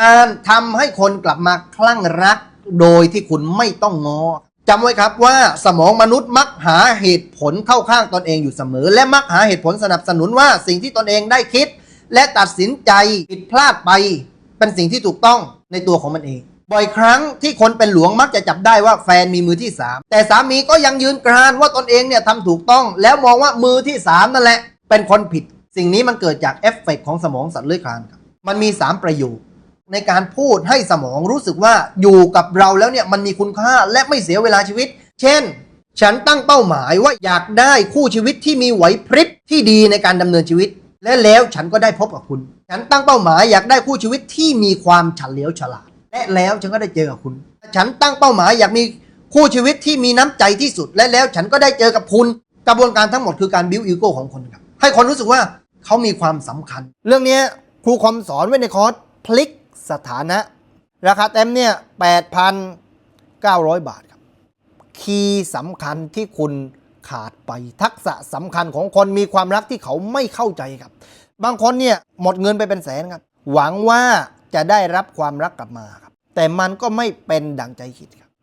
การทำให้คนกลับมาคลั่งรัก โดยที่คุณไม่ต้องงอจำไว้ครับว่าสมองมนุษย์มักหาเหตุผลเข้าข้างตนเองอยู่เสมอ และมักหาเหตุผลสนับสนุนว่าสิ่งที่ตนเองได้คิด และตัดสินใจผิดพลาดไป เป็นสิ่งที่ถูกต้องในตัวของมันเอง บ่อยครั้งที่คนเป็นหลวงมักจะจับได้ว่าแฟนมีมือที่สามแต่สามีก็ยังยืนกรานว่าตนเองเนี่ยทำถูกต้อง แล้วมองว่ามือที่สามนั่นแหละ เป็นคนผิด สิ่งนี้มันเกิดจากเอฟเฟกต์ของสมองสัตว์เลื้อยคลานครับมันมี 3 ประโยค ในการพูดให้สมองรู้สึกว่าอยู่กับเราแล้วเนี่ยมันมีคุณค่าและไม่เสียเวลาชีวิต เช่น ฉันตั้งเป้าหมายว่าอยากได้คู่ชีวิตที่มีไหวพริบที่ดีในการดำเนินชีวิต และแล้วฉันก็ได้พบกับคุณ ฉันตั้งเป้าหมายอยากได้คู่ชีวิตที่มีความเฉลียวฉลาด และแล้วฉันก็ได้เจอกับคุณ ฉันตั้งเป้าหมายอยากมีคู่ชีวิตที่มีน้ำใจที่สุด และแล้วฉันก็ได้เจอกับคุณ กระบวนการทั้งหมดคือการบิวอีโก้ของคนครับให้คนรู้สึกว่าเขามีความสำคัญ เรื่องนี้ครูคอมสอนไว้ในคอร์สพลิก สถานะ ราคาเต็มเนี่ย 8,900 บาทครับ คีย์สำคัญที่คุณขาดไปทักษะสำคัญของคนมีความรักที่เขาไม่เข้าใจครับ บางคนเนี่ยหมดเงินไปเป็นแสนครับ หวังว่าจะได้รับความรักกลับมาครับ แต่มันก็ไม่เป็นดังใจคิดครับ